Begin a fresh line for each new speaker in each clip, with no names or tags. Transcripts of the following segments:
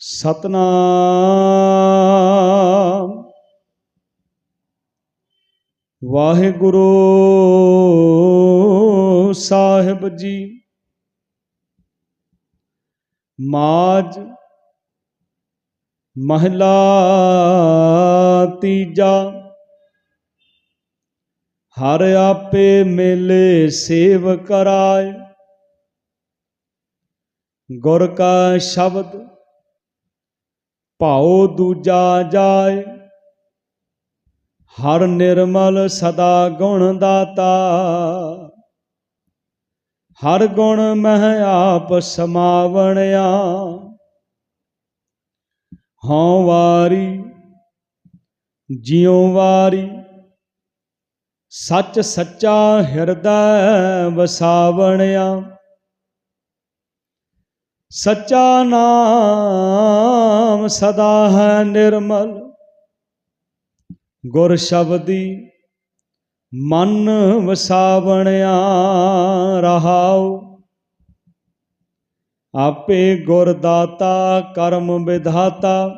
ਸਤਨਾਮ। ਵਾਹਿਗੁਰੂ ਸਾਹਿਬ ਜੀ ਮਾਜ ਮਹਿਲਾ ਤੀਜਾ, ਹਰ ਆਪੇ ਮੇਲੇ ਸੇਵ ਕਰਾਏ। ਗੁਰ ਕਾ ਸ਼ਬਦ ਭਾਉ ਦੂਜਾ ਜਾਏ। ਹਰ ਨਿਰਮਲ ਸਦਾ ਗੁਣ ਦਾਤਾ। ਹਰ ਗੁਣ ਮਹਿ ਆਪ ਸਮਾਵਣਿਆ। ਹਉ ਵਾਰੀ, ਜਿਉ ਵਾਰੀ, ਸੱਚ ਸੱਚਾ ਹਿਰਦੈ ਵਸਾਵਣਿਆ। ਸੱਚਾ ਨਾਮ ਸਦਾ ਹੈ ਨਿਰਮਲ। ਗੁਰ ਸ਼ਬਦੀ ਮਨ ਵਸਾਵਣਿਆ ਰਹਾਉ। ਆਪੇ ਗੁਰ ਦਾਤਾ, ਕਰਮ ਵਿਧਾਤਾ।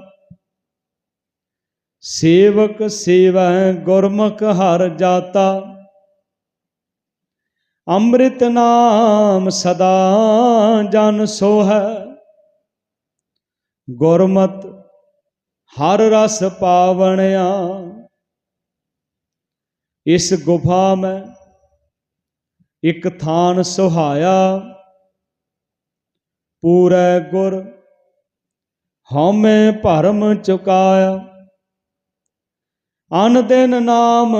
ਸੇਵਕ ਸੇਵੈ ਗੁਰਮੁਖ ਹਰ ਜਾਤਾ। ਅੰਮ੍ਰਿਤ ਨਾਮ ਸਦਾ ਜਨ ਸੋਹੈ। ਗੁਰਮਤ ਹਰ ਰਸ ਪਾਵਣਿਆ। ਇਸ ਗੁਫਾ ਮੈਂ ਇਕ ਥਾਨ ਸੁਹਾਇਆ। ਪੂਰੇ ਗੁਰ ਹਉਮੈ ਭਰਮ ਚੁਕਾਇਆ। ਅਨ ਦਿਨ ਨਾਮ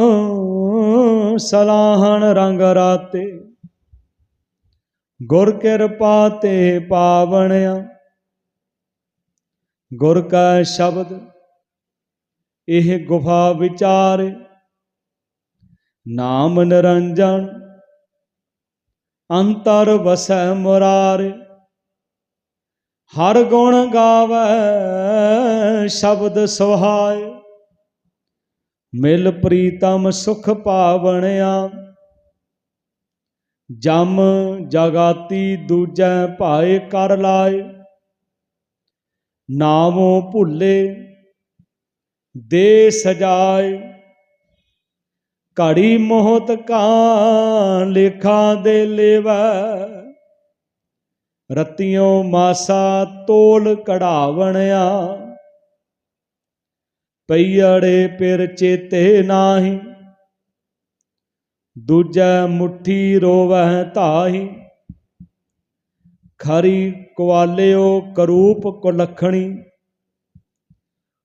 ਸਲਾਹਣ ਰੰਗ ਰਾਤੇ। ਗੁਰ ਕਿਰਪਾ ਤੇ ਪਾਵਣਿਆ। ਗੁਰ ਕਾ ਸ਼ਬਦ, ਇਹ ਗੁਫਾ ਵਿਚਾਰੇ। ਨਾਮ ਨਿਰੰਜਨ, ਅੰਤਰ ਵਸੈ ਮੁਰਾਰੇ। ਹਰ ਗੁਣ ਗਾਵੇ, ਸ਼ਬਦ ਸੁਹਾਏ। ਮਿਲ ਪ੍ਰੀਤਮ ਸੁਖ ਪਾਵਣਿਆ। ਜਮ ਜਗਾਤੀ ਦੂਜੈ ਭਾਏ ਕਰ ਲਾਏ। ਨਾਮੋ ਭੁੱਲੇ, ਦੇ ਸਜਾਏ। ਘੜੀ ਮੋਹਤ ਕਾਂ ਲੇਖਾਂ ਦੇ ਲੇਵੈ। ਰਤਿयों ਮਾਸਾ ਤੋਲ ਕਢਾਵਣਿਆ। ਪਈੜੇ ਪਿਰ ਚੇਤੇ ਨਾਹੀ, ਦੂਜੈ ਮੁਠੀ ਰੋਵਹਿ ਧਾਹੀ। ਖਰੀ ਕੁਆਲਿਓ ਕਰੂਪ ਕੁਲਖਣੀ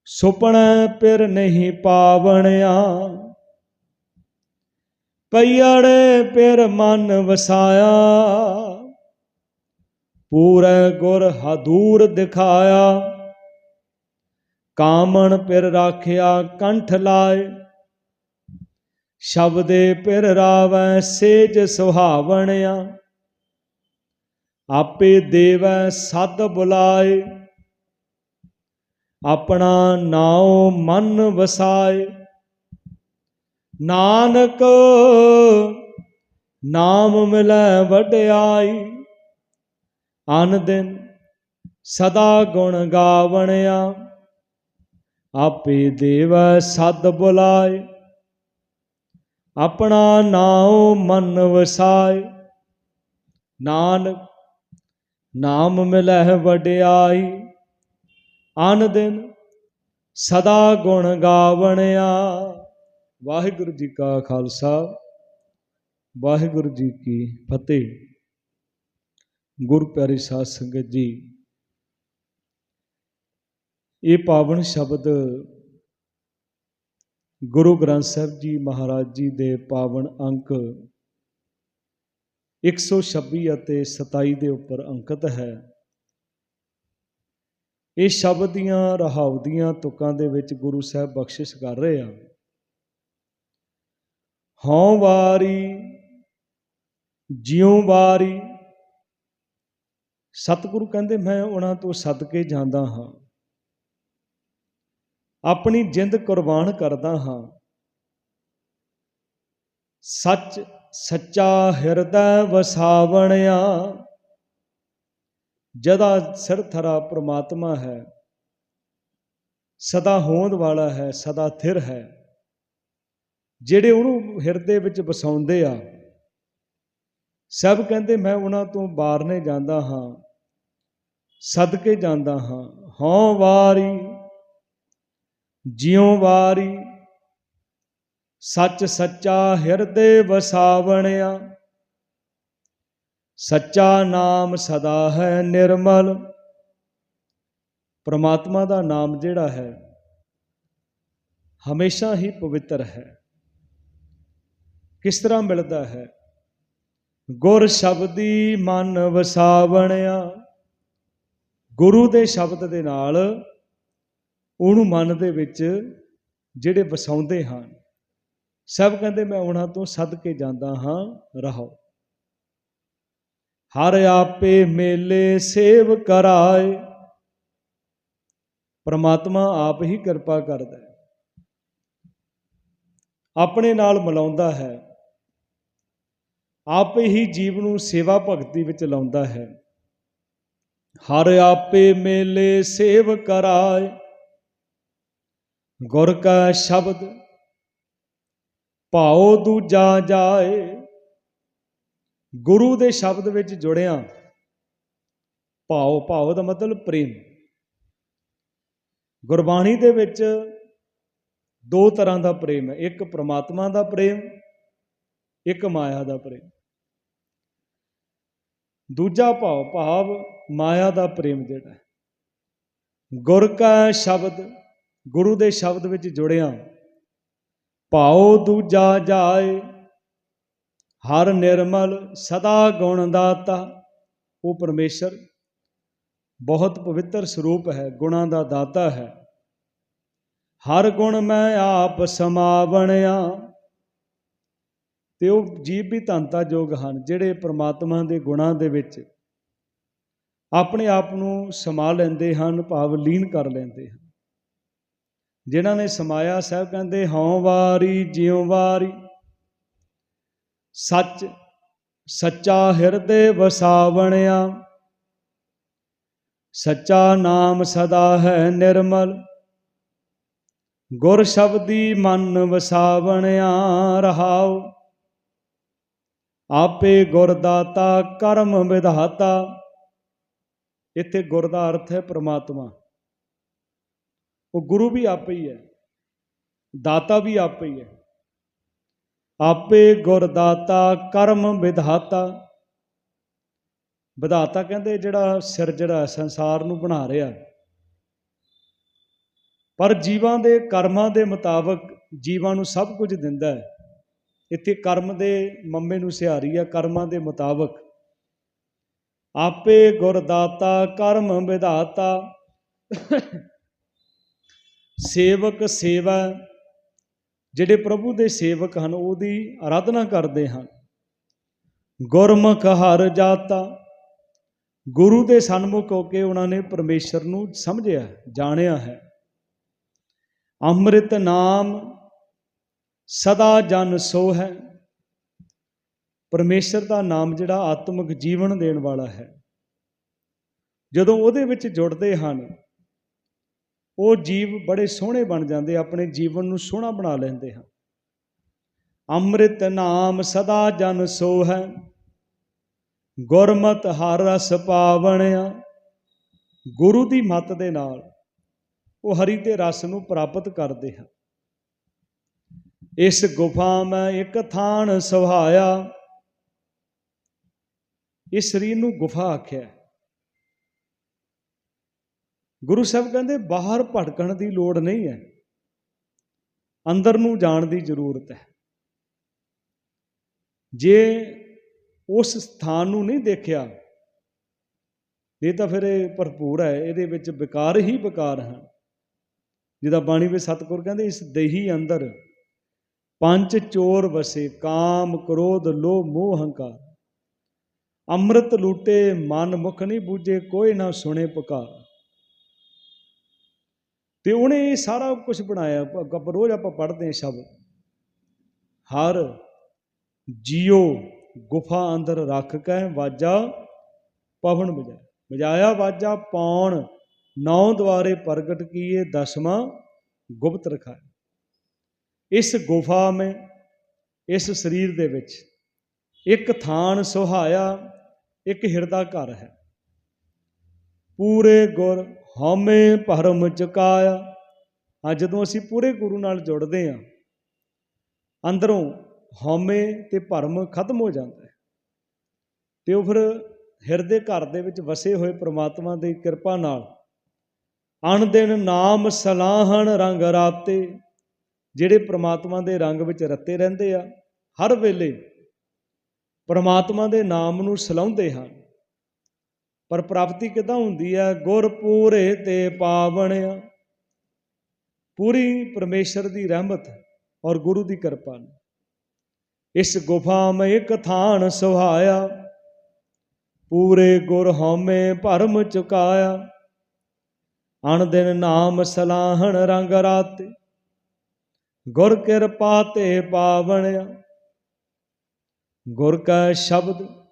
ਸੁਪਨੈ ਪਿਰ ਨਹੀਂ ਪਾਵਣਿਆ। ਪਈੜੇ ਪਿਰ ਮਨ ਵਸਾਇਆ, ਪੂਰੇ ਗੁਰ ਹਦੂਰ ਦਿਖਾਇਆ। ਕਾਮਣ ਪਿਰ ਰਾਖਿਆ ਕੰਠ ਲਾਏ। ਸ਼ਬਦੇ ਪਿਰ ਰਾਵੈ ਸੇਜ ਸੁਹਾਵਣਿਆ। ਆਪੇ ਦੇਵੈ ਸਦ ਬੁਲਾਏ। ਆਪਣਾ ਨਾਉ ਮਨ ਵਸਾਏ। ਨਾਨਕ, ਨਾਮ ਮਿਲੈ ਵਡਿਆਈ। ਅਨ ਦਿਨ ਸਦਾ ਗੁਣ ਗਾਵਣਿਆ। ਆਪੇ ਦੇਵ ਸਦ ਬੁਲਾਏ। ਆਪਣਾ ਨਾਉ ਮਨ ਵਸਾਏ। ਨਾਨਕ, ਨਾਮ ਮਿਲਹਿ ਵਡਿਆਈ। ਅਨ ਦਿਨ ਸਦਾ ਗੁਣ ਗਾਵਣਿਆ। ਵਾਹਿਗੁਰੂ ਜੀ ਕਾ ਖਾਲਸਾ, ਵਾਹਿਗੁਰੂ ਜੀ ਕੀ ਫਤਿਹ। ਗੁਰ ਪਿਆਰੀ ਸਾਧ ਸੰਗਤ ਜੀ ਇਹ ਪਾਵਨ ਸ਼ਬਦ ਗੁਰੂ ਗ੍ਰੰਥ ਸਾਹਿਬ ਜੀ ਮਹਾਰਾਜ ਜੀ ਦੇ ਪਾਵਨ ਅੰਕ 126 ਅਤੇ 27 ਦੇ ਉੱਪਰ ਅੰਕਿਤ ਹੈ। ਇਹ ਸ਼ਬਦ ਦੀਆਂ ਰਹਾਉ ਦੀਆਂ ਤੁਕਾਂ ਦੇ ਵਿੱਚ ਗੁਰੂ ਸਾਹਿਬ ਬਖਸ਼ਿਸ਼ ਕਰ ਰਹੇ ਆ। ਹਉ ਵਾਰੀ, ਜਿਉ ਵਾਰੀ, ਸਤਿਗੁਰੂ ਕਹਿੰਦੇ ਮੈਂ ਉਹਨਾਂ ਤੋਂ ਸਦਕੇ ਜਾਂਦਾ ਹਾਂ। ਆਪਣੀ ਜਿੰਦ ਕੁਰਬਾਨ ਕਰਦਾ ਹਾਂ। ਸੱਚ ਸੱਚਾ ਹਿਰਦੈ ਵਸਾਵਣਿਆ। ਜਦਾ ਸਿਰ ਥਰਾ ਪ੍ਰਮਾਤਮਾ ਹੈ। ਸਦਾ ਹੋਂਦ ਵਾਲਾ ਹੈ, ਸਦਾ ਥਿਰ ਹੈ। ਜਿਹੜੇ ਉਹਨੂੰ ਹਿਰਦੇ ਵਿੱਚ ਵਸਾਉਂਦੇ ਆ, ਸਭ ਕਹਿੰਦੇ ਮੈਂ ਉਹਨਾਂ ਤੋਂ ਬਾਹਰਨੇ ਜਾਂਦਾ ਹਾਂ, ਸਦਕੇ ਜਾਂਦਾ ਹਾਂ। ਹਉ ਵਾਰੀ ਜਿਉ ਵਾਰੀ ਸੱਚ ਸੱਚਾ ਹਿਰਦੇ ਵਸਾਵਣਿਆ। ਸੱਚਾ ਨਾਮ ਸਦਾ ਹੈ ਨਿਰਮਲ। ਪ੍ਰਮਾਤਮਾ ਦਾ ਨਾਮ ਜਿਹੜਾ ਹੈ, ਹਮੇਸ਼ਾ ਹੀ ਪਵਿੱਤਰ ਹੈ। ਕਿਸ ਤਰ੍ਹਾਂ ਮਿਲਦਾ ਹੈ? ਗੁਰ ਸ਼ਬਦੀ ਮਨ ਵਸਾਵਣਿਆ। ਗੁਰੂ ਦੇ ਸ਼ਬਦ ਦੇ ਨਾਲ ਉਹਨੂੰ ਮਨ ਦੇ ਵਿੱਚ ਜਿਹੜੇ ਵਸਾਉਂਦੇ ਹਨ, ਸਭ ਕਹਿੰਦੇ ਮੈਂ ਉਹਨਾਂ ਤੋਂ ਸਦ ਕੇ ਜਾਂਦਾ ਹਾਂ ਰਹੋ ਹਰ ਆਪੇ ਮੇਲੇ ਸੇਵ ਕਰਾਏ, ਪਰਮਾਤਮਾ ਆਪ ਹੀ ਕਿਰਪਾ ਕਰਦਾ ਹੈ। ਆਪਣੇ ਨਾਲ ਮਿਲਾਉਂਦਾ ਹੈ, ਆਪੇ ਹੀ ਜੀਵ ਨੂੰ ਸੇਵਾ ਭਗਤੀ ਵਿੱਚ ਲਾਉਂਦਾ ਹੈ। ਹਰ ਆਪੇ ਮੇਲੇ ਸੇਵ ਕਰਾਏ ਗੁਰ ਕਾ ਸ਼ਬਦ ਭਾਉ ਦੂਜਾ ਜਾਏ। ਗੁਰੂ ਦੇ ਸ਼ਬਦ ਵਿੱਚ ਜੁੜਿਆ ਭਾਉ ਭਾਉ ਦਾ ਮਤਲਬ ਪ੍ਰੇਮ। ਗੁਰਬਾਣੀ ਦੇ ਵਿੱਚ ਦੋ ਤਰ੍ਹਾਂ ਦਾ ਪ੍ਰੇਮ ਹੈ, ਇੱਕ ਪ੍ਰਮਾਤਮਾ ਦਾ ਪ੍ਰੇਮ, ਇੱਕ ਮਾਇਆ ਦਾ ਪ੍ਰੇਮ। ਦੂਜਾ ਭਾਵ ਭਾਵ ਮਾਇਆ ਦਾ ਪ੍ਰੇਮ ਜਿਹੜਾ ਹੈ। ਗੁਰ ਕਾ ਸ਼ਬਦ ਗੁਰੂ ਦੇ ਸ਼ਬਦ ਵਿੱਚ ਜੁੜਿਆ। ਭਾਉ ਦੂਜਾ ਜਾਏ, ਹਰ ਨਿਰਮਲ ਸਦਾ ਗੁਣ ਦਾਤਾ। ਉਹ ਪਰਮੇਸ਼ਰ ਬਹੁਤ ਪਵਿੱਤਰ ਸਰੂਪ ਹੈ, ਗੁਣਾਂ ਦਾ ਦਾਤਾ ਹੈ। ਹਰ ਗੁਣ ਮੈਂ ਆਪ ਸਮਾਵਣਿਆ। ਤੇ ਉਹ ਜੀਵ ਵੀ ਧੰਤਾ ਯੋਗ ਹਨ, ਜਿਹੜੇ ਪ੍ਰਮਾਤਮਾ ਦੇ ਗੁਣਾਂ ਦੇ ਵਿੱਚ ਆਪਣੇ ਆਪ ਨੂੰ ਸਮਾ ਲੈਂਦੇ ਹਨ, ਭਾਵ ਲੀਨ ਕਰ ਲੈਂਦੇ ਹਨ। ਜਿਨ੍ਹਾਂ ਨੇ ਸਮਾਇਆ ਸਾਹਿਬ ਕਹਿੰਦੇ, ਹਉ ਵਾਰੀ, ਜਿਉ ਵਾਰੀ। ਸੱਚ, ਸੱਚਾ ਹਿਰਦੇ ਵਸਾਵਣਿਆ। ਸੱਚਾ ਨਾਮ ਸਦਾ ਹੈ ਨਿਰਮਲ। ਗੁਰ ਸ਼ਬਦੀ ਮਨ ਵਸਾਵਣਿਆ ਰਹਾਉ। ਆਪੇ ਗੁਰ ਦਾਤਾ ਕਰਮ ਵਿਧਾਤਾ। ਇੱਥੇ ਗੁਰ ਦਾ ਅਰਥ ਹੈ ਪ੍ਰਮਾਤਮਾ। ਉਹ ਗੁਰੂ ਵੀ ਆਪੇ ਹੀ ਹੈ, ਦਾਤਾ ਵੀ ਆਪੇ ਹੀ ਹੈ। ਆਪੇ ਗੁਰਦਾਤਾ ਕਰਮ ਵਿਧਾਤਾ। ਵਿਧਾਤਾ ਕਹਿੰਦੇ ਜਿਹੜਾ ਸਿਰ ਜਿਹੜਾ ਸੰਸਾਰ ਨੂੰ ਬਣਾ ਰਿਹਾ। ਪਰ ਜੀਵਾਂ ਦੇ ਕਰਮਾਂ ਦੇ ਮੁਤਾਬਕ ਜੀਵਾਂ ਨੂੰ ਸਭ ਕੁਝ ਦਿੰਦਾ ਹੈ। ਇੱਥੇ ਕਰਮ ਦੇ ਮੰਮੇ ਨੂੰ ਸਿਹਾਰੀ ਆ, ਕਰਮਾਂ ਦੇ ਮੁਤਾਬਕ। ਆਪੇ ਗੁਰਦਾਤਾ, ਕਰਮ ਵਿਧਾਤਾ। ਸੇਵਕ ਸੇਵਾ, ਜਿਹੜੇ ਪ੍ਰਭੂ ਦੇ ਸੇਵਕ ਹਨ, ਉਹਦੀ ਆਰਾਧਨਾ ਕਰਦੇ ਹਨ। ਗੁਰਮੁਖ ਹਰ ਜਾਤਾ, ਗੁਰੂ ਦੇ ਸਨਮੁਖ ਹੋ ਕੇ ਉਹਨਾਂ ਨੇ ਪਰਮੇਸ਼ਰ ਨੂੰ ਸਮਝਿਆ, ਜਾਣਿਆ ਹੈ। ਅੰਮ੍ਰਿਤ ਨਾਮ ਸਦਾ ਜਨ ਸੋ ਹੈ ਪਰਮੇਸ਼ਰ ਦਾ ਨਾਮ ਜਿਹੜਾ ਆਤਮਿਕ ਜੀਵਨ ਦੇਣ ਵਾਲਾ ਹੈ। ਜਦੋਂ ਉਹਦੇ ਵਿੱਚ ਜੁੜਦੇ ਹਨ ਉਹ ਜੀਵ ਬੜੇ ਸੋਹਣੇ ਬਣ ਜਾਂਦੇ, ਆਪਣੇ ਜੀਵਨ ਨੂੰ ਸੋਹਣਾ ਬਣਾ ਲੈਂਦੇ ਹਨ। ਅੰਮ੍ਰਿਤ ਨਾਮ ਸਦਾ ਜਨ ਸੋ ਹੈ ਗੁਰਮਤ ਹਰ ਰਸ ਪਾਵਣਿਆ। ਗੁਰੂ ਦੀ ਮੱਤ ਦੇ ਨਾਲ ਉਹ ਹਰੀ ਤੇ ਰਸ ਨੂੰ ਪ੍ਰਾਪਤ ਕਰਦੇ ਹਨ। ਇਸ ਗੁਫਾ ਮੈਂ ਇੱਕ ਥਾਨ ਸੁਹਾਇਆ ਇਸ ਸਰੀਰ ਨੂੰ ਗੁਫਾ ਆਖਿਆ। ਗੁਰੂ ਸਾਹਿਬ ਕਹਿੰਦੇ, ਬਾਹਰ ਭਟਕਣ ਦੀ ਲੋੜ ਨਹੀਂ ਹੈ। ਅੰਦਰ ਨੂੰ ਜਾਣ ਦੀ ਜ਼ਰੂਰਤ ਹੈ। ਜੇ ਉਸ ਸਥਾਨ ਨੂੰ ਨਹੀਂ ਦੇਖਿਆ, ਇਹ ਤਾਂ ਫਿਰ ਇਹ ਭਰਪੂਰ ਹੈ, ਇਹਦੇ ਵਿੱਚ ਵਿਕਾਰ ਹੀ ਵਿਕਾਰ ਹਨ। ਜਿਹਦਾ ਬਾਣੀ ਵਿੱਚ ਸਤਿਗੁਰ ਕਹਿੰਦੇ, ਇਸ ਦੇਹੀ ਅੰਦਰ ਪੰਜ ਚੋਰ ਵਸੇ, ਕਾਮ, ਕ੍ਰੋਧ, ਲੋਭ, ਮੋਹ, ਹੰਕਾਰ। ਅੰਮ੍ਰਿਤ ਲੂਟੇ, ਮਨ ਮੁਖ ਨਹੀਂ ਬੂਝੇ, ਕੋਈ ਨਾ ਸੁਣੇ ਪੁਕਾਰ। ਤੇ ਉਹਨੇ ਇਹ ਸਾਰਾ ਕੁਝ ਬਣਾਇਆ। ਰੋਜ਼ ਆਪਾਂ ਪੜ੍ਹਦੇ ਹਾਂ ਸ਼ਬਦ ਹਰ ਜੀਓ ਗੁਫਾ ਅੰਦਰ ਰੱਖ ਕੇ ਵਾਜਾ ਪਵਨ ਵਜਾਇਆ ਵਜਾਇਆ ਵਾਜਾ ਪਾਉਣ ਨੌ ਦੁਆਰੇ ਪ੍ਰਗਟ ਕੀਏ, ਦਸਵਾਂ ਗੁਪਤ ਰਖਾਇਆ। ਇਸ ਗੁਫਾ ਮੈਂ, ਇਸ ਸਰੀਰ ਦੇ ਵਿੱਚ, ਇੱਕ ਥਾਨ ਸੁਹਾਇਆ, ਇੱਕ ਹਿਰਦਾ ਘਰ ਹੈ। ਪੂਰੇ ਗੁਰ ਹਉਮੈ ਭਰਮ ਚੁਕਾਇਆ। ਹਾਂ ਜਦੋਂ ਅਸੀਂ ਪੂਰੇ ਗੁਰੂ ਨਾਲ ਜੁੜਦੇ ਹਾਂ, ਅੰਦਰੋਂ ਹਉਮੈ ਤੇ ਭਰਮ ਖਤਮ ਹੋ ਜਾਂਦਾ ਹੈ। ਤੇ ਉਹ ਫਿਰ ਹਿਰਦੇ ਘਰ ਦੇ ਵਿੱਚ ਵਸੇ ਹੋਏ ਪ੍ਰਮਾਤਮਾ ਦੀ ਕਿਰਪਾ ਨਾਲ ਅਣ ਦਿਨ ਨਾਮ ਸਲਾਹਣ ਰੰਗ ਰਾਤੇ, ਜਿਹੜੇ ਪ੍ਰਮਾਤਮਾ ਦੇ ਰੰਗ ਵਿੱਚ ਰੱਤੇ ਰਹਿੰਦੇ ਆ, ਹਰ ਵੇਲੇ ਪ੍ਰਮਾਤਮਾ ਦੇ ਨਾਮ ਨੂੰ ਸਲਾਉਂਦੇ ਹਨ। ਪਰ ਪ੍ਰਾਪਤੀ ਕਿਦਾਂ ਹੁੰਦੀ ਹੈ ਗੁਰ ਪੂਰੇ ਤੇ ਪਾਵਣਿਆ। ਪੂਰੀ ਪਰਮੇਸ਼ਰ ਦੀ ਰਹਿਮਤ ਔਰ ਗੁਰੂ ਦੀ ਕਿਰਪਾ ਨਾਲ ਇਸ ਗੁਫਾ ਮੈਂ ਇੱਕ ਥਾਨ ਸੁਹਾਇਆ। ਪੂਰੇ ਗੁਰ ਹਉਮੈ ਭਰਮ ਚੁਕਾਇਆ। ਅਣ ਦਿਨ ਨਾਮ ਸਲਾਹਣ ਰੰਗ ਰਾਤੇ। ਗੁਰ ਕਿਰਪਾ ਤੇ ਪਾਵਣਿਆ। ਗੁਰ ਕਾ ਸ਼ਬਦ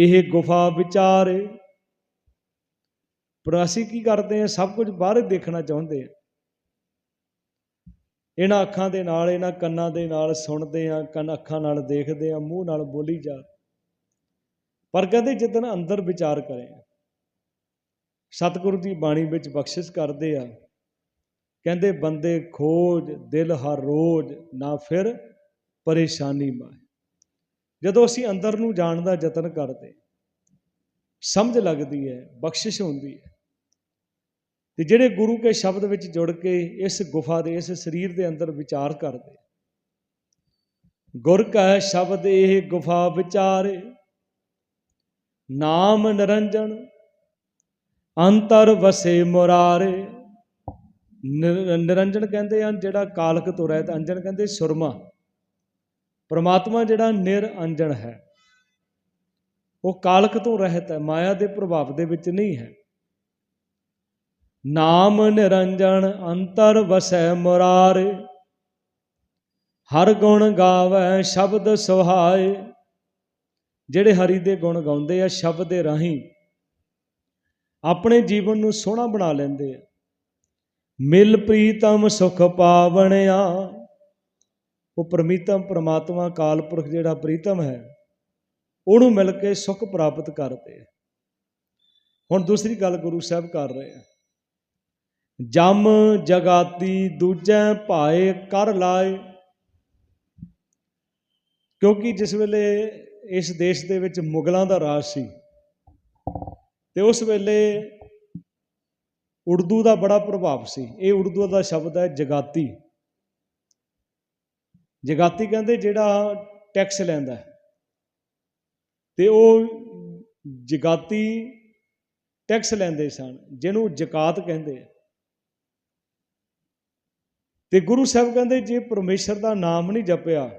ਇਹ ਗੁਫਾ ਵਿਚਾਰੇ। ਪਰ ਅਸੀਂ ਕੀ ਕਰਦੇ ਆ ਸਭ ਕੁਝ ਬਾਹਰ ਦੇਖਣਾ ਚਾਹੁੰਦੇ ਆ ਇਹਨਾਂ ਅੱਖਾਂ ਦੇ ਨਾਲ, ਇਹਨਾਂ ਕੰਨਾਂ ਦੇ ਨਾਲ ਸੁਣਦੇ ਆ ਕੰਨ ਅੱਖਾਂ ਨਾਲ ਦੇਖਦੇ ਆ ਮੂੰਹ ਨਾਲ ਬੋਲੀ ਜਾ। ਪਰ ਕਹਿੰਦੇ ਜਿੱਦਨ ਅੰਦਰ ਵਿਚਾਰ ਕਰੇ। ਸਤਿਗੁਰੂ ਦੀ ਬਾਣੀ ਵਿੱਚ ਬਖਸ਼ਿਸ਼ ਕਰਦੇ ਆ ਕਹਿੰਦੇ, ਬੰਦੇ ਖੋਜ, ਦਿਲ ਹਰ ਰੋਜ਼, ਨਾ ਫਿਰ ਪਰੇਸ਼ਾਨੀ ਮਾਏ। ਜਦੋਂ ਅਸੀਂ ਅੰਦਰ ਨੂੰ ਜਾਣ ਦਾ ਯਤਨ ਕਰਦੇ, ਸਮਝ ਲੱਗਦੀ ਹੈ, ਬਖਸ਼ਿਸ਼ ਹੁੰਦੀ ਹੈ। ਤੇ ਜਿਹੜੇ ਗੁਰੂ ਕੇ ਸ਼ਬਦ ਵਿੱਚ ਜੁੜ ਕੇ ਇਸ ਗੁਫਾ ਦੇ, ਇਸ ਸਰੀਰ ਦੇ ਅੰਦਰ ਵਿਚਾਰ ਕਰਦੇ, ਗੁਰ ਕਾ ਸ਼ਬਦ ਇਹ ਗੁਫਾ ਵਿਚਾਰੇ, ਨਾਮ ਨਿਰੰਜਨ, ਅੰਤਰ ਵਸੇ ਮੁਰਾਰੇ। ਨਿਰ- ਨਿਰੰਜਨ ਕਹਿੰਦੇ ਹਨ, ਜਿਹੜਾ ਕਾਲਕ ਤੋਂ ਰਹਿਤ ਅੰਜਨ ਕਹਿੰਦੇ ਸੁਰਮਾ। ਪ੍ਰਮਾਤਮਾ ਜਿਹੜਾ ਨਿਰਅੰਜਨ ਹੈ, ਉਹ ਕਾਲਕ ਤੋਂ ਰਹਿਤ ਹੈ, ਮਾਇਆ ਦੇ ਪ੍ਰਭਾਵ ਦੇ ਵਿੱਚ ਨਹੀਂ ਹੈ। ਨਾਮ ਨਿਰੰਜਨ ਅੰਤਰ ਵਸੈ ਮੁਰਾਰੇ, ਹਰ ਗੁਣ ਗਾਵੇ ਸ਼ਬਦ ਸੁਹਾਏ। ਜਿਹੜੇ ਹਰੀ ਦੇ ਗੁਣ ਗਾਉਂਦੇ ਆ, ਸ਼ਬਦ ਦੇ ਰਾਹੀਂ ਆਪਣੇ ਜੀਵਨ ਨੂੰ ਸੋਹਣਾ ਬਣਾ ਲੈਂਦੇ ਆ। ਮਿਲ ਪ੍ਰੀਤਮ ਸੁਖ ਪਾਵਣਿਆ। ਉਹ ਪ੍ਰਮੀਤਮ, ਪ੍ਰਮਾਤਮਾ, ਕਾਲ ਪੁਰਖ ਜਿਹੜਾ ਪ੍ਰੀਤਮ ਹੈ, ਉਹਨੂੰ ਮਿਲ ਕੇ ਸੁਖ ਪ੍ਰਾਪਤ ਕਰਦੇ ਹੁਣ ਦੂਸਰੀ ਗੱਲ ਗੁਰੂ ਸਾਹਿਬ ਕਰ ਰਹੇ ਆ। ਜਮ ਜਗਾਤੀ ਦੂਜੇ ਭਾਏ ਕਰ ਲਾਏ। ਕਿਉਂਕਿ ਜਿਸ ਵੇਲੇ ਇਸ ਦੇਸ਼ ਦੇ ਵਿੱਚ ਮੁਗਲਾਂ ਦਾ ਰਾਜ ਸੀ, ਤੇ ਉਸ ਵੇਲੇ ਉਰਦੂ ਦਾ ਬੜਾ ਪ੍ਰਭਾਵ ਸੀ। ਇਹ ਉਰਦੂ ਦਾ ਸ਼ਬਦ ਹੈ ਜਗਾਤੀ। ਜਗਾਤੀ ਕਹਿੰਦੇ ਜਿਹੜਾ ਟੈਕਸ ਲੈਂਦਾ ਤੇ ਉਹ ਜਗਾਤੀ ਟੈਕਸ ਲੈਂਦੇ ਸਨ, ਜਿਹਨੂੰ ਜਕਾਤ ਕਹਿੰਦੇ ਆ। ਤੇ ਗੁਰੂ ਸਾਹਿਬ ਕਹਿੰਦੇ, ਜੇ ਪਰਮੇਸ਼ਰ ਦਾ ਨਾਮ ਨਹੀਂ ਜਪਿਆ,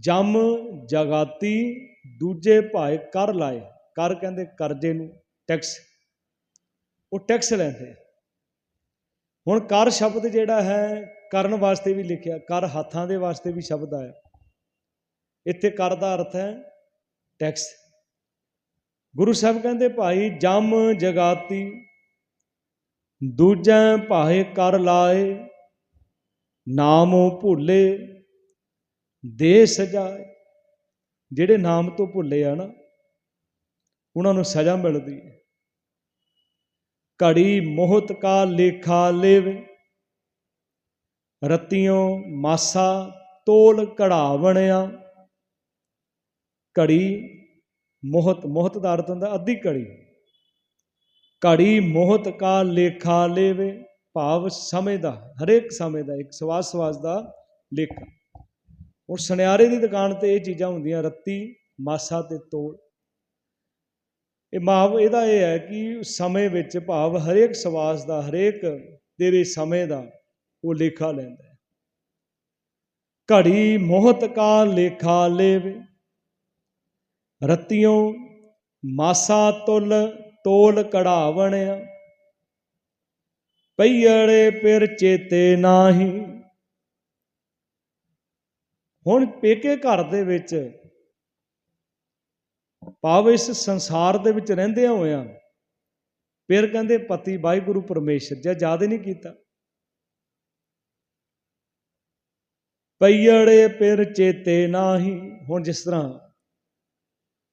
ਜਮ ਜਗਾਤੀ ਦੂਜੇ ਭਾਏ ਕਰ ਲਾਏ। ਕਰ ਕਹਿੰਦੇ ਕਰਜ਼ੇ ਨੂੰ, ਟੈਕਸ। ਉਹ ਟੈਕਸ ਲੈਂਦੇ ਹੁਣ ਕਰ ਸ਼ਬਦ ਜਿਹੜਾ ਹੈ ਕਰਨ ਵਾਸਤੇ ਵੀ ਲਿਖਿਆ, ਕਰ ਹੱਥਾਂ ਦੇ ਵਾਸਤੇ ਵੀ ਸ਼ਬਦ ਆਇਆ। ਇੱਥੇ ਕਰ ਦਾ ਅਰਥ ਹੈ ਟੈਕਸ ਗੁਰੂ ਸਾਹਿਬ ਕਹਿੰਦੇ, ਭਾਈ ਜਮ ਜਗਾਤੀ, ਦੂਜੈ ਭਾਏ ਕਰ ਲਾਏ, ਨਾਮੋ ਭੁੱਲੇ, ਦੇ ਸਜਾਏ। ਜਿਹੜੇ ਨਾਮ ਤੋਂ ਭੁੱਲੇ ਆ ਨਾ, ਉਹਨਾਂ ਨੂੰ ਸਜ਼ਾ ਮਿਲਦੀ ਹੈ। ਘੜੀ ਮੋਹਤ ਕਾ ਲੇਖਾ ਲੇਵੇ ਰਤੀਆਂ ਮਾਸਾ ਤੋਲ ਕਢਾਵਣਿਆ ਘੜੀ ਮੋਹਤ ਮੋਹਤ ਦਾ ਅਰਥ ਹੁੰਦਾ ਅੱਧੀ ਘੜੀ। ਘੜੀ ਮੋਹਤ ਕਾ ਲੇਖਾ ਲੇਵੇ, ਭਾਵ ਸਮੇਂ ਦਾ, ਹਰੇਕ ਸਮੇਂ ਦਾ, ਇੱਕ ਸਵਾਸ ਸਵਾਸ ਦਾ ਲੇਖਾ। ਔਰ ਸੁਨਿਆਰੇ ਦੀ ਦੁਕਾਨ ਤੇ ਇਹ ਚੀਜ਼ਾਂ ਹੁੰਦੀਆਂ, ਰੱਤੀ, ਮਾਸਾ ਤੇ ਤੋਲ। ਇਹ ਮਾਵ ਇਹਦਾ ਇਹ ਹੈ ਕਿ ਸਮੇਂ ਵਿੱਚ ਭਾਵ ਹਰੇਕ ਸਵਾਸ ਦਾ, ਹਰੇਕ ਤੇਰੇ ਸਮੇਂ ਦਾ ਉਹ ਲੇਖਾ ਲੈਂਦਾ ਹੈ। ਘੜੀ ਮੋਹਤ ਕਾ ਲੇਖਾ ਲੇਵੇ ਰਤਿयों ਮਾਸਾ ਤੁਲ ਤੋਲ ਕਢਾਵਣਿਆ ਪਈੜੇ ਪਿਰ ਚੇਤੇ ਨਾਹੀ। ਹੁਣ ਪੇਕੇ ਘਰ ਦੇ ਵਿੱਚ ਭਾਵ ਇਸ ਸੰਸਾਰ ਦੇ ਵਿੱਚ ਰਹਿੰਦਿਆਂ ਹੋਇਆ ਫਿਰ ਕਹਿੰਦੇ ਪਤੀ ਵਾਹਿਗੁਰੂ ਪਰਮੇਸ਼ਰ ਜੇ ਯਾਦ ਹੀ ਨਹੀਂ ਕੀਤਾ। ਪਈੜੇ ਪਿਰ ਚੇਤੇ ਨਾਹੀ। ਹੁਣ ਜਿਸ ਤਰ੍ਹਾਂ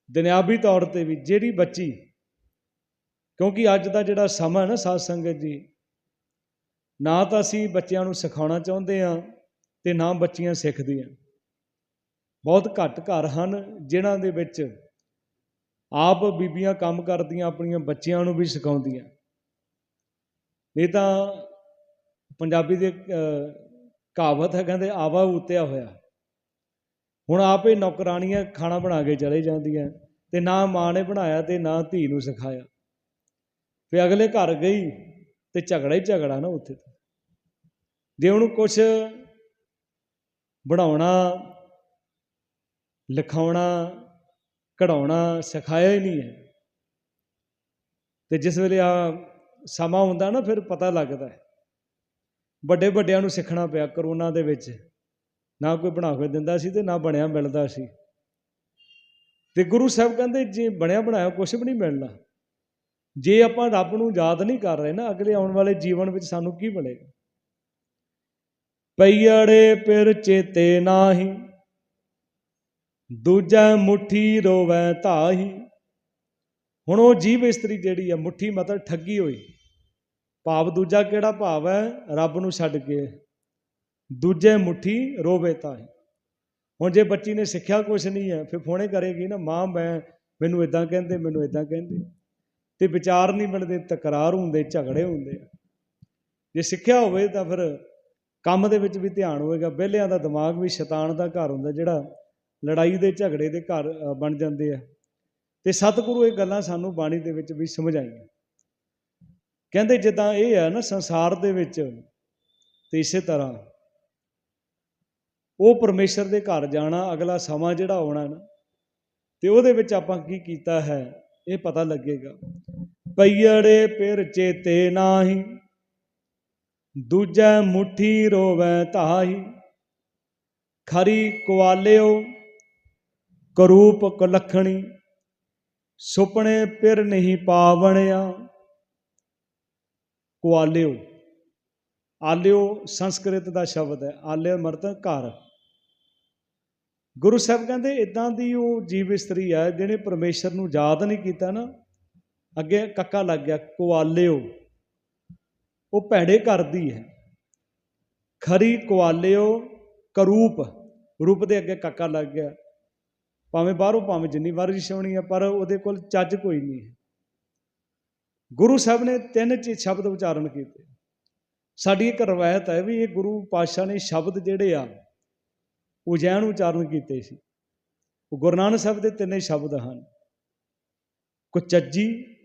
ਦੁਨਿਆਵੀ ਤੌਰ ਤੇ ਵੀ ਜਿਹੜੀ ਬੱਚੀ, ਕਿਉਂਕਿ ਅੱਜ ਦਾ ਜਿਹੜਾ ਸਮਾਂ ਨਾ ਸਾਧ ਸੰਗਤ ਜੀ, ਨਾ ਤਾਂ ਅਸੀਂ ਬੱਚਿਆਂ ਨੂੰ ਸਿਖਾਉਣਾ ਚਾਹੁੰਦੇ ਆ ਤੇ ਨਾ ਬੱਚੀਆਂ ਸਿੱਖਦੀਆਂ। ਬਹੁਤ ਘੱਟ ਘਰ ਹਨ ਜਿਨ੍ਹਾਂ ਦੇ ਵਿੱਚ ਆਪ ਬੀਬੀਆਂ ਕੰਮ ਕਰਦੀਆਂ, ਆਪਣੀਆਂ ਬੱਚਿਆਂ ਨੂੰ ਵੀ ਸਿਖਾਉਂਦੀਆਂ। ਨਹੀਂ ਤਾਂ ਪੰਜਾਬੀ ਦੇ ਕਹਾਵਤ ਹੈ, ਕਹਿੰਦੇ ਆਵਾ ਉਤਿਆ ਹੋਇਆ। ਹੁਣ ਆਪੇ ਨੌਕਰਾਣੀਆਂ ਖਾਣਾ ਬਣਾ ਕੇ ਚਲੇ ਜਾਂਦੀਆਂ, ਤੇ ਨਾ ਮਾਂ ਨੇ ਬਣਾਇਆ ਤੇ ਨਾ ਧੀ ਨੂੰ ਸਿਖਾਇਆ। ਫੇ ਅਗਲੇ ਘਰ ਗਈ ਤੇ ਝਗੜਾ ਹੀ ਝਗੜਾ ਨਾ ਉੱਥੇ ਤਾਂ। ਜੇ ਉਹਨੂੰ ਕੁਝ ਬਣਾਉਣਾ, ਲਿਖਾਉਣਾ, ਕਢਾਉਣਾ ਸਿਖਾਇਆ ਹੀ ਨਹੀਂ ਹੈ, ਤੇ ਜਿਸ ਵੇਲੇ ਆ ਸਮਾਂ ਹੁੰਦਾ ਨਾ, ਫਿਰ ਪਤਾ ਲੱਗਦਾ ਹੈ। ਵੱਡੇ ਵੱਡਿਆਂ ਨੂੰ ਸਿੱਖਣਾ ਪਿਆ ਕਰੋਨਾ ਦੇ ਵਿੱਚ। ਨਾ ਕੋਈ ਬਣਾ ਕੇ ਦਿੰਦਾ ਸੀ ਤੇ ਨਾ ਬਣਿਆ ਮਿਲਦਾ ਸੀ। ਤੇ ਗੁਰੂ ਸਾਹਿਬ ਕਹਿੰਦੇ, ਜੇ ਬਣਿਆ ਬਣਾਇਆ ਕੁਝ ਵੀ ਨਹੀਂ ਮਿਲਣਾ। ਜੇ ਆਪਾਂ ਰੱਬ ਨੂੰ ਯਾਦ ਨਹੀਂ ਕਰ ਰਹੇ ਨਾ, ਅਗਲੇ ਆਉਣ ਵਾਲੇ ਜੀਵਨ ਵਿੱਚ ਸਾਨੂੰ ਕੀ ਬਣੇਗਾ ਪਈੜੇ ਪਿਰ ਚੇਤੇ ਨਾਹੀ, ਦੂਜਾ ਮੁਠੀ ਰੋਵੈ ਧਾਹੀ। ਹੁਣ ਉਹ ਜੀਵ ਇਸਤਰੀ ਜਿਹੜੀ ਆ, ਮੁਠੀ ਮਤਲਬ ਠੱਗੀ ਹੋਈ। ਭਾਵ ਦੂਜਾ ਕਿਹੜਾ ਭਾਵ ਹੈ? ਰੱਬ ਨੂੰ ਛੱਡ ਕੇ। ਦੂਜੇ ਮੁਠੀ ਰੋਵੇ ਧਾਹੀ ਹੁਣ ਜੇ ਬੱਚੀ ਨੇ ਸਿੱਖਿਆ ਕੁਛ ਨਹੀਂ ਹੈ, ਫਿਰ ਫੋਨੇ ਕਰੇਗੀ ਨਾ, ਮਾਂ, ਮੈਂ, ਮੈਨੂੰ ਇਦਾਂ ਕਹਿੰਦੇ, ਮੈਨੂੰ ਇਦਾਂ ਕਹਿੰਦੇ। ਤੇ ਵਿਚਾਰ ਨਹੀਂ ਮਿਲਦੇ ਤਕਰਾਰ ਹੁੰਦੇ, ਝਗੜੇ ਹੁੰਦੇ ਆ। ਜੇ ਸਿੱਖਿਆ ਹੋਵੇ ਤਾਂ ਫਿਰ ਕੰਮ ਦੇ ਵਿੱਚ ਵੀ ਧਿਆਨ ਹੋਵੇਗਾ ਵਿਹਲਿਆਂ ਦਾ ਦਿਮਾਗ ਵੀ ਸ਼ੈਤਾਨ ਦਾ ਘਰ ਹੁੰਦਾ, ਜਿਹੜਾ ਲੜਾਈ ਦੇ, ਝਗੜੇ ਦੇ ਘਰ ਬਣ ਜਾਂਦੇ ਆ। ਤੇ ਸਤਿਗੁਰੂ ਇਹ ਗੱਲਾਂ ਸਾਨੂੰ ਬਾਣੀ ਦੇ ਵਿੱਚ ਵੀ ਸਮਝਾਈਆਂ। ਕਹਿੰਦੇ ਜਿੱਦਾਂ ਇਹ ਹੈ ਨਾ ਸੰਸਾਰ ਦੇ ਵਿੱਚ ਤੇ ਇਸੇ ਤਰ੍ਹਾਂ ਉਹ ਪਰਮੇਸ਼ਰ ਦੇ ਘਰ ਜਾਣਾ, ਅਗਲਾ ਸਮਾਂ ਜਿਹੜਾ ਆਉਣਾ ਨਾ, ਤੇ ਉਹਦੇ ਵਿੱਚ ਆਪਾਂ ਕੀ ਕੀਤਾ ਹੈ, ਇਹ ਪਤਾ ਲੱਗੇਗਾ। ਪਈੜੇ ਪਿਰ ਚੇਤੇ ਨਾਹੀ, ਦੂਜੈ ਮੁਠੀ ਰੋਵੈ ਧਾਹੀ, ਖਰੀ ਕੁਆਲਿਓ ਕਰੂਪ ਕੁਲਖਣੀ, ਸੁਪਨੇ ਪਿਰ ਨਹੀਂ ਪਾਵਣਿਆ। ਕੁਆਲਿਓ। ਆਲਿਓ ਸੰਸਕ੍ਰਿਤ ਦਾ ਸ਼ਬਦ ਹੈ। ਆਲਿਓ ਮਰਤ ਘਰ। ਗੁਰੂ ਸਾਹਿਬ ਕਹਿੰਦੇ ਇਦਾਂ ਦੀ ਉਹ ਜੀਵ ਇਸਤਰੀ ਹੈ ਜਿਹਨੇ ਪਰਮੇਸ਼ਰ ਨੂੰ ਯਾਦ ਨਹੀਂ ਕੀਤਾ ਨਾ, ਅੱਗੇ ਕੱਕਾ ਲੱਗ ਗਿਆ, ਕੁਆਲਿਓ। ਉਹ ਭੈੜੇ ਕਰਦੀ ਹੈ। ਖਰੀ ਕੁਆਲਿਓ ਕਰੂਪ, ਰੂਪ ਦੇ ਅੱਗੇ ਕੱਕਾ ਲੱਗ ਗਿਆ। ਭਾਵੇਂ ਬਾਹਰੋਂ ਭਾਵੇਂ ਜਿੰਨੀ ਵਰਜਿਸ਼ ਹੋਣੀ ਹੈ, ਪਰ ਉਹਦੇ ਕੋਲ ਚੱਜ ਕੋਈ ਨਹੀਂ ਹੈ। ਗੁਰੂ ਸਾਹਿਬ ਨੇ ਤਿੰਨ ਚ ਸ਼ਬਦ ਉਚਾਰਨ ਕੀਤੇ। ਸਾਡੀ ਇੱਕ ਰਵਾਇਤ ਹੈ ਵੀ ਇਹ ਗੁਰੂ ਪਾਤਸ਼ਾਹ ਨੇ ਸ਼ਬਦ ਜਿਹੜੇ ਆ ਉਜੈਨ ਉਚਾਰਨ ਕੀਤੇ ਸੀ। ਉਹ ਗੁਰੂ ਨਾਨਕ ਸਾਹਿਬ ਦੇ ਤਿੰਨੇ ਸ਼ਬਦ ਹਨ। ਕੁਚੱਜੀ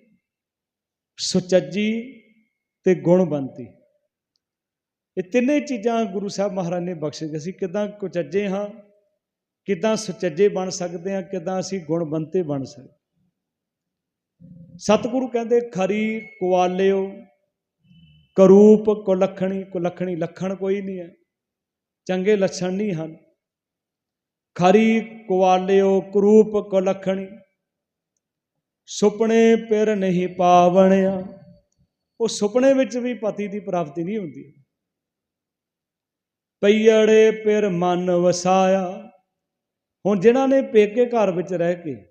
ਸੁਚੱਜੀ ਤੇ ਗੁਣਵੰਤੀ ਇਹ ਤਿੰਨੇ ਚੀਜ਼ਾਂ ਗੁਰੂ ਸਾਹਿਬ ਮਹਾਰਾਜ ਨੇ ਬਖਸ਼ੇ ਅਸੀਂ ਕਿਦਾਂ ਕੁਚੱਜੇ ਹਾਂ, ਕਿਦਾਂ ਸੁਚੱਜੇ ਬਣ ਸਕਦੇ ਹਾਂ, ਕਿਦਾਂ ਅਸੀਂ ਗੁਣਵੰਤੇ ਬਣ ਸਕਦੇ ਸਤਿਗੁਰੂ ਕਹਿੰਦੇ, ਖਰੀ ਕੁਆਲਿਓ, ਕਰੂਪ ਕੁਲਖਣੀ ਕੁਲਖਣੀ ਲੱਖਣ ਕੋਈ ਨਹੀਂ ਹੈ, ਚੰਗੇ ਲੱਛਣ ਨਹੀਂ ਹਨ। ਖਰੀ ਕੁਆਲਿਓ, ਕਰੂਪ ਕੁਲਖਣੀ, ਸੁਪਨੇ ਪਿਰ ਨਹੀਂ ਪਾਵਣਿਆ। ਉਹ ਸੁਪਨੇ ਵਿੱਚ ਵੀ ਪਤੀ ਦੀ ਪ੍ਰਾਪਤੀ ਨਹੀਂ ਹੁੰਦੀ। ਪਈੜੇ ਪਿਰ ਮਨ ਵਸਾਇਆ। ਹੁਣ ਜਿਨ੍ਹਾਂ ਨੇ ਪੇਕੇ ਘਰ ਵਿੱਚ ਰਹਿ ਕੇ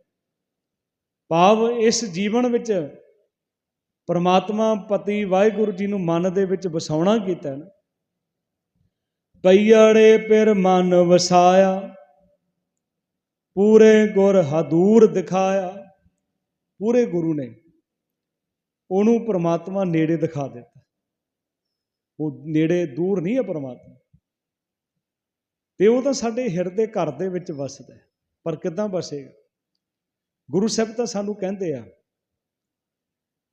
ਭਾਵ ਇਸ ਜੀਵਨ ਵਿੱਚ ਪਰਮਾਤਮਾ ਪਤੀ ਵਾਹਿਗੁਰੂ ਜੀ ਨੂੰ ਮਨ ਦੇ ਵਿੱਚ ਵਸਾਉਣਾ ਕੀਤਾ ਨਾ। ਪਈੜੇ ਪਿਰ ਮਨ ਵਸਾਇਆ, ਪੂਰੇ ਗੁਰ ਹਦੂਰ ਦਿਖਾਇਆ। ਪੂਰੇ ਗੁਰੂ ਨੇ ਉਹਨੂੰ ਪਰਮਾਤਮਾ ਨੇੜੇ ਦਿਖਾ ਦਿੱਤਾ। ਉਹ ਨੇੜੇ ਦੂਰ ਨਹੀਂ ਹੈ ਪਰਮਾਤਮਾ। ਤੇ ਉਹ ਤਾਂ ਸਾਡੇ ਹਿਰਦੇ ਘਰ ਦੇ ਵਿੱਚ ਵਸਦਾ ਪਰ ਕਿੱਦਾਂ ਵਸੇਗਾ? ਗੁਰੂ ਸਾਹਿਬ ਤਾਂ ਸਾਨੂੰ ਕਹਿੰਦੇ ਆ,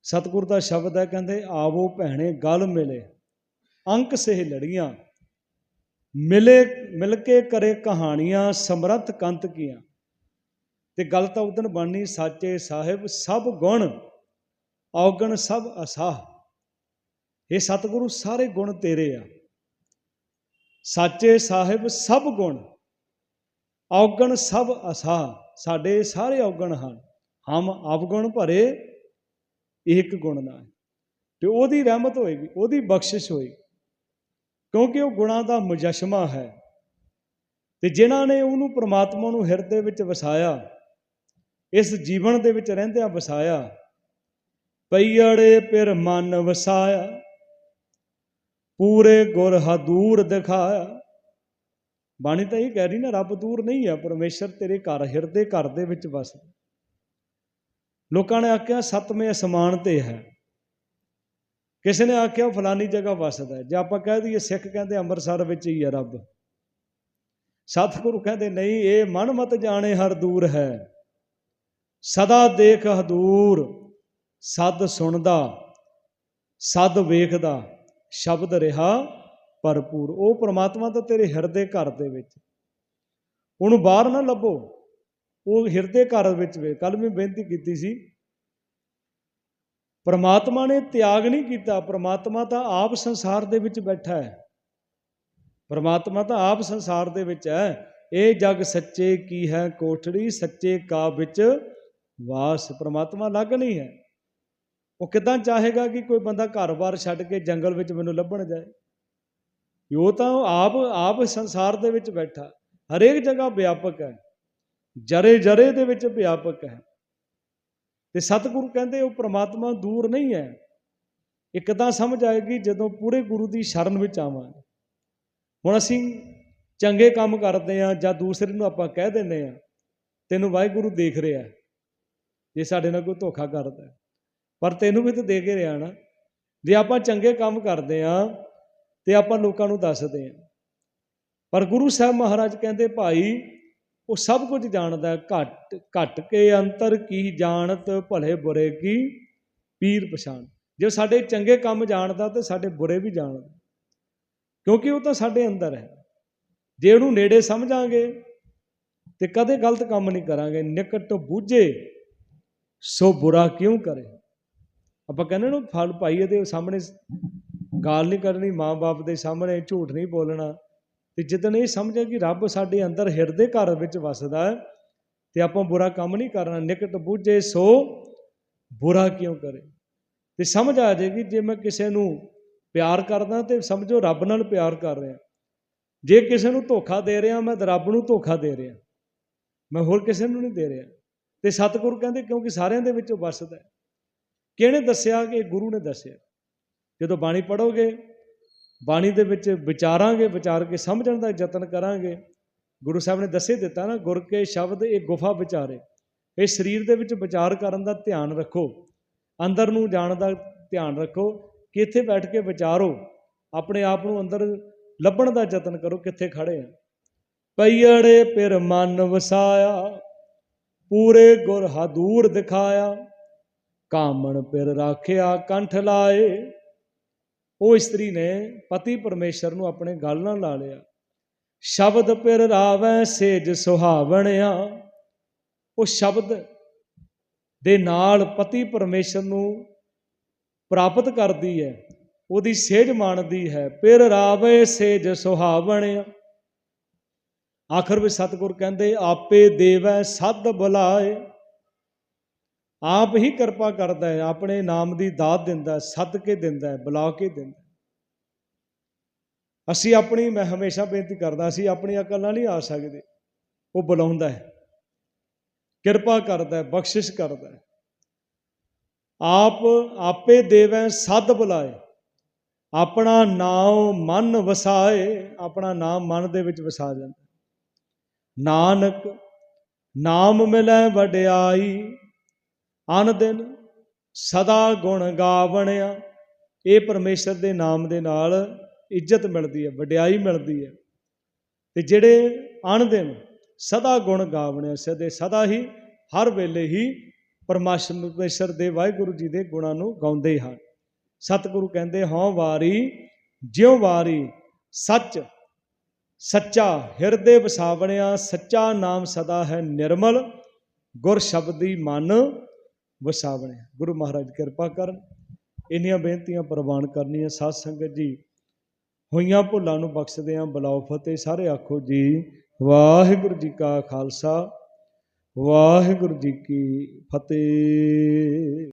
ਸਤਿਗੁਰ ਦਾ ਸ਼ਬਦ ਹੈ, ਕਹਿੰਦੇ, ਆਵੋ ਭੈਣੇ, ਗਲ ਮਿਲੇ, ਅੰਕ ਸਹਿ ਲੜੀਆਂ, ਮਿਲੇ, ਮਿਲ ਕੇ ਕਰੇ ਕਹਾਣੀਆਂ, ਸਮਰੱਥ ਕੰਤ ਕੀਆਂ। ਤੇ ਗੱਲ ਤਾਂ ਉਦਨ ਬਣਨੀ, ਸਾਚੇ ਸਾਹਿਬ ਸਭ ਗੁਣ, ਔਗਣ ਸਭ ਅਸਾਹ। ਇਹ ਸਤਿਗੁਰੂ, ਸਾਰੇ ਗੁਣ ਤੇਰੇ ਆ। ਸਾਚੇ ਸਾਹਿਬ ਸਭ ਗੁਣ ਔਗਣ ਸਭ ਅਸਾਹ ਸਾਡੇ ਸਾਰੇ ਔਗਣ ਹਨ। ਹਮ ਅਵਗੁਣ ਭਰੇ ਇੱਕ ਗੁਣ ਨਾ ਤੇ ਉਹਦੀ ਰਹਿਮਤ ਹੋਏਗੀ, ਉਹਦੀ ਬਖਸ਼ਿਸ਼ ਹੋਏਗੀ। ਕਿਉਂਕਿ ਉਹ ਗੁਣਾਂ ਦਾ ਮੁਜਸ਼ਮਾ ਹੈ। ਤੇ ਜਿਨ੍ਹਾਂ ਨੇ ਉਹਨੂੰ ਪ੍ਰਮਾਤਮਾ ਨੂੰ ਹਿਰਦੇ ਵਿੱਚ ਵਸਾਇਆ, ਇਸ ਜੀਵਨ ਦੇ ਵਿੱਚ ਰਹਿੰਦਿਆਂ ਵਸਾਇਆ ਪਈੜੇ ਪਿਰ ਮਨ ਵਸਾਇਆ, ਪੂਰੇ ਗੁਰ ਹਦੂਰ ਦਿਖਾਇਆ। ਬਾਣੀ ਤਾਂ ਇਹ ਕਹਿ ਰਹੀ ਨਾ, ਰੱਬ ਦੂਰ ਨਹੀਂ ਹੈ ਪਰਮੇਸ਼ਰ ਤੇਰੇ ਘਰ, ਹਿਰਦੇ ਘਰ ਦੇ ਵਿੱਚ ਵਸਦਾ ਲੋਕਾਂ ਨੇ ਆਖਿਆ, ਸਤਵੇਂ ਅਸਮਾਨ ਤੇ ਹੈ। ਕਿਸੇ ਨੇ ਆਖਿਆ, ਉਹ ਫਲਾਨੀ ਜਗ੍ਹਾ ਵਸਦਾ ਜੇ ਆਪਾਂ ਕਹਿ ਦਈਏ, ਸਿੱਖ ਕਹਿੰਦੇ, ਅੰਮ੍ਰਿਤਸਰ ਵਿੱਚ ਹੀ ਹੈ ਰੱਬ। ਸਤਿਗੁਰੂ ਕਹਿੰਦੇ, ਨਹੀਂ, ਇਹ ਮਨ ਮਤ ਜਾਣੇ ਹਰ ਦੂਰ ਹੈ। ਸਦਾ ਦੇਖ ਹਦੂਰ, ਸਦ ਸੁਣਦਾ, ਸਦ ਵੇਖਦਾ, ਸ਼ਬਦ ਰਿਹਾ ਭਰਪੂਰ। ਉਹ ਪ੍ਰਮਾਤਮਾ ਤਾਂ ਤੇਰੇ ਹਿਰਦੇ ਘਰ ਦੇ ਵਿੱਚ। ਉਹਨੂੰ ਬਾਹਰ ਨਾ ਲੱਭੋ। ਉਹ ਹਿਰਦੇ ਘਰ ਵਿੱਚ ਵੇ। ਕੱਲ ਮੈਂ ਬੇਨਤੀ ਕੀਤੀ ਸੀ। ਪ੍ਰਮਾਤਮਾ ਨੇ ਤਿਆਗ ਨਹੀਂ ਕੀਤਾ। ਪ੍ਰਮਾਤਮਾ ਤਾਂ ਆਪ ਸੰਸਾਰ ਦੇ ਵਿੱਚ ਬੈਠਾ ਹੈ। ਪ੍ਰਮਾਤਮਾ ਤਾਂ ਆਪ ਸੰਸਾਰ ਦੇ ਵਿੱਚ ਹੈ। ਇਹ ਜਗ ਸੱਚੇ ਕੀ ਹੈ ਕੋਠੜੀ? ਸੱਚੇ ਕਾ ਵਿੱਚ ਵਾਸ। ਪ੍ਰਮਾਤਮਾ ਲੱਗ ਨਹੀਂ ਹੈ। ਉਹ ਕਿਦਾਂ ਚਾਹੇਗਾ ਕਿ ਕੋਈ ਬੰਦਾ ਘਰ-ਬਾਰ ਛੱਡ ਕੇ ਜੰਗਲ ਵਿੱਚ ਮੈਨੂੰ ਲੱਭਣ ਜਾਏ? ਉਹ ਤਾਂ ਆਪ ਆਪ ਸੰਸਾਰ ਦੇ ਵਿੱਚ ਬੈਠਾ। ਹਰੇਕ ਜਗ੍ਹਾ ਵਿਆਪਕ ਹੈ। ਜਰੇ ਜਰੇ ਦੇ ਵਿੱਚ ਵਿਆਪਕ ਹੈ। ਤੇ ਸਤਿਗੁਰੂ ਕਹਿੰਦੇ ਉਹ ਪ੍ਰਮਾਤਮਾ ਦੂਰ ਨਹੀਂ ਹੈ। ਇੱਕ ਤਾਂ ਸਮਝ ਆਏਗੀ ਜਦੋਂ ਪੂਰੇ ਗੁਰੂ ਦੀ ਸ਼ਰਨ ਵਿੱਚ ਆਵਾਂਗੇ। ਹੁਣ ਅਸੀਂ ਚੰਗੇ ਕੰਮ ਕਰਦੇ ਆ ਜਾਂ ਦੂਸਰੇ ਨੂੰ ਆਪਾਂ ਕਹਿ ਦਿੰਦੇ ਆ ਤੈਨੂੰ ਵਾਹਿਗੁਰੂ ਦੇਖ ਰਿਹਾ ਜੇ ਸਾਡੇ ਨਾਲ ਕੋਈ ਧੋਖਾ ਕਰਦਾ ਪਰ ਤੈਨੂੰ ਵੀ ਤਾਂ ਦੇਖ ਕੇ ਰਿਹਾ ਨਾ। ਜੇ ਆਪਾਂ ਚੰਗੇ ਕੰਮ ਕਰਦੇ ਆ ਤੇ ਆਪਾਂ ਲੋਕਾਂ ਨੂੰ ਦੱਸਦੇ ਹਾਂ। ਪਰ ਗੁਰੂ ਸਾਹਿਬ ਮਹਾਰਾਜ ਕਹਿੰਦੇ, ਭਾਈ, ਉਹ ਸਭ ਕੁਝ ਜਾਣਦਾ ਹੈ। ਘਟ ਘਟ ਕੇ ਅੰਤਰ ਕੀ ਜਾਣਤ ਭਲੇ ਬੁਰੇ ਕੀ ਪੀਰ ਪਛਾਣ। ਜੇ ਸਾਡੇ ਚੰਗੇ ਕੰਮ ਜਾਣਦਾ ਤੇ ਸਾਡੇ ਬੁਰੇ ਵੀ ਜਾਣਦਾ। ਕਿਉਂਕਿ ਉਹ ਤਾਂ ਸਾਡੇ ਅੰਦਰ ਹੈ। ਜੇ ਉਹਨੂੰ ਨੇੜੇ ਸਮਝਾਂਗੇ ਤੇ ਕਦੇ ਗਲਤ ਕੰਮ ਨਹੀਂ ਕਰਾਂਗੇ, ਨਿਕਟ ਬੂਝੇ, ਸੋ ਬੁਰਾ ਕਿਉਂ ਕਰੇ? ਆਪਾਂ ਕਹਿੰਦੇ ਨਾ, ਫਲ ਭਾਈ ਇਹਦੇ ਸਾਹਮਣੇ ਗਾਲ ਨਹੀਂ ਕਰਨੀ, ਮਾਂ-ਬਾਪ ਦੇ ਸਾਹਮਣੇ ਝੂਠ ਨਹੀਂ ਬੋਲਣਾ। ਤੇ ਜਦੋਂ ਇਹ ਸਮਝਿਆ ਕਿ ਰੱਬ ਸਾਡੇ ਅੰਦਰ ਹਿਰਦੇ ਘਰ ਵਿੱਚ ਵਸਦਾ ਹੈ, ਤੇ ਆਪਾਂ ਬੁਰਾ ਕੰਮ ਨਹੀਂ ਕਰਨਾ, ਨਿਕਟ ਬੂਝੇ, ਸੋ ਬੁਰਾ ਕਿਉਂ ਕਰੇ? ਤੇ ਸਮਝ ਆ ਜਾਏਗੀ, ਜੇ ਮੈਂ ਕਿਸੇ ਨੂੰ ਪਿਆਰ ਕਰਦਾ ਤੇ ਸਮਝੋ ਰੱਬ ਨਾਲ ਪਿਆਰ ਕਰ ਰਿਹਾ। ਜੇ ਕਿਸੇ ਨੂੰ ਧੋਖਾ ਦੇ ਰਿਹਾ, ਮੈਂ ਤਾਂ ਰੱਬ ਨੂੰ ਧੋਖਾ ਦੇ ਰਿਹਾ। ਮੈਂ ਹੋਰ ਕਿਸੇ ਨੂੰ ਨਹੀਂ ਦੇ ਰਿਹਾ। ਤੇ ਸਤਿਗੁਰੂ ਕਹਿੰਦੇ ਕਿਉਂਕਿ ਸਾਰਿਆਂ ਦੇ ਵਿੱਚੋਂ ਵਸਦਾ ਹੈ। ਕਿਹਨੇ ਦੱਸਿਆ ਕਿ ਗੁਰੂ ਨੇ ਦੱਸਿਆ? ਜਦੋਂ ਬਾਣੀ ਪੜੋਗੇ ਬਾਣੀ ਦੇ ਵਿੱਚ ਵਿਚਾਰਾਂਗੇ, ਵਿਚਾਰ ਕੇ ਸਮਝਣ ਦਾ ਯਤਨ ਕਰਾਂਗੇ, ਗੁਰੂ ਸਾਹਿਬ ਨੇ ਦੱਸੇ ਦਿੱਤਾ ਨਾ, ਗੁਰ ਕੇ ਸ਼ਬਦ ਇਹ ਗੁਫਾ ਵਿਚਾਰੇ। ਇਹ ਸਰੀਰ ਦੇ ਵਿੱਚ ਵਿਚਾਰ ਕਰਨ ਦਾ ਧਿਆਨ ਰੱਖੋ, ਅੰਦਰ ਨੂੰ ਜਾਣ ਦਾ ਧਿਆਨ ਰੱਖੋ, ਕਿ ਇੱਥੇ ਬੈਠ ਕੇ ਵਿਚਾਰੋ, ਆਪਣੇ ਆਪ ਨੂੰ ਅੰਦਰ ਲੱਭਣ ਦਾ ਯਤਨ ਕਰੋ ਕਿੱਥੇ ਖੜੇ ਆ। ਪਈੜੇ ਪਿਰ ਮਨ ਵਸਾਇਆ, ਪੂਰੇ ਗੁਰ ਹਦੂਰ ਦਿਖਾਇਆ, ਕਾਮਣ ਪਿਰ ਰਾਖਿਆ, ਕੰਠ ਲਾਏ ਉਹ ਇਸਤਰੀ ਨੇ ਪਤੀ ਪਰਮੇਸ਼ਰ ਨੂੰ ਆਪਣੇ ਗਲ ਨਾਲ ਲਾ ਲਿਆ। ਸ਼ਬਦ ਪਿਰ ਰਾਵੈ ਸੇਜ ਸੁਹਾਵਣਿਆ। ਉਹ ਸ਼ਬਦ ਦੇ ਨਾਲ ਪਤੀ ਪਰਮੇਸ਼ਰ ਨੂੰ ਪ੍ਰਾਪਤ ਕਰਦੀ ਹੈ। ਉਹਦੀ ਸੇਜ ਮਾਣਦੀ ਹੈ। ਪਿਰ ਰਾਵੇ ਸੇਜ ਸੁਹਾਵਣਿਆ। ਆਖਰ ਵਿੱਚ ਸਤਿਗੁਰ ਕਹਿੰਦੇ, ਆਪੇ ਦੇਵੈ ਸੱਦ ਬੁਲਾਏ। ਆਪ ਹੀ ਕਿਰਪਾ ਕਰਦਾ ਹੈ, ਆਪਣੇ ਨਾਮ ਦੀ ਦਾਤ ਦਿੰਦਾ ਸੱਦ ਕੇ ਦਿੰਦਾ ਬੁਲਾ ਕੇ ਦਿੰਦਾ ਅਸੀਂ ਆਪਣੀ, ਮੈਂ ਹਮੇਸ਼ਾ ਬੇਨਤੀ ਕਰਦਾ, ਅਸੀਂ ਆਪਣੀ ਅਕਲ ਨਾਲ ਨਹੀਂ ਆ ਸਕਦੇ। ਉਹ ਬੁਲਾਉਂਦਾ ਹੈ। ਕਿਰਪਾ ਕਰਦਾ ਹੈ, ਬਖਸ਼ਿਸ਼ ਕਰਦਾ ਹੈ। ਆਪ ਆਪੇ ਦੇਵੈ, ਸੱਦ ਬੁਲਾਏ। ਆਪਣਾ ਨਾਮ ਮਨ ਵਸਾਏ, ਆਪਣਾ ਨਾਮ ਮਨ ਦੇ ਵਿੱਚ ਵਸਾ ਜਾਂਦਾ ਨਾਨਕ, ਨਾਮ ਮਿਲੈ ਵਡਿਆਈ ਅਨ ਦਿਨ ਸਦਾ ਗੁਣ ਗਾਵਣਿਆ। ਇਹ ਪਰਮੇਸ਼ਰ ਦੇ ਨਾਮ ਦੇ ਨਾਲ ਇੱਜ਼ਤ ਮਿਲਦੀ ਹੈ, ਵਡਿਆਈ ਮਿਲਦੀ ਹੈ। ਤੇ ਜਿਹੜੇ ਅਨ ਦਿਨ ਸਦਾ ਗੁਣ ਗਾਵਣਿਆ, ਸਦੇ ਸਦਾ ਹੀ ਹਰ ਵੇਲੇ ਹੀ ਪਰਮਾਸ਼ਮੇਸ਼ਰ ਦੇ ਵਾਹਿਗੁਰੂ ਜੀ ਦੇ ਗੁਣਾਂ ਨੂੰ ਗਾਉਂਦੇ ਹਨ। ਸਤਿਗੁਰੂ ਕਹਿੰਦੇ, ਹਉ ਵਾਰੀ, ਜਿਉ ਵਾਰੀ ਸੱਚ, ਸੱਚਾ ਹਿਰਦੇ ਵਸਾਵਣਿਆ, ਸੱਚਾ ਨਾਮ ਸਦਾ ਹੈ ਨਿਰਮਲ, ਗੁਰ ਸ਼ਬਦੀ ਮਨ ਵਸਾਵਣਿਆ ਗੁਰੂ ਮਹਾਰਾਜ ਕਿਰਪਾ ਕਰਨ ਇੰਨੀਆਂ ਬੇਨਤੀਆਂ ਪ੍ਰਵਾਨ ਕਰਨੀਆਂ। ਸਾਧ ਸੰਗਤ ਜੀ, ਹੋਈਆਂ ਭੁੱਲਾਂ ਨੂੰ ਬਖਸ਼ਦੇ ਆਂ। ਬਲਾਉ ਫਤਿਹ। ਸਾਰੇ ਆਖੋ ਜੀ, ਵਾਹਿਗੁਰੂ ਜੀ ਕਾ ਖਾਲਸਾ, ਵਾਹਿਗੁਰੂ ਜੀ ਕੀ ਫਤਿਹ।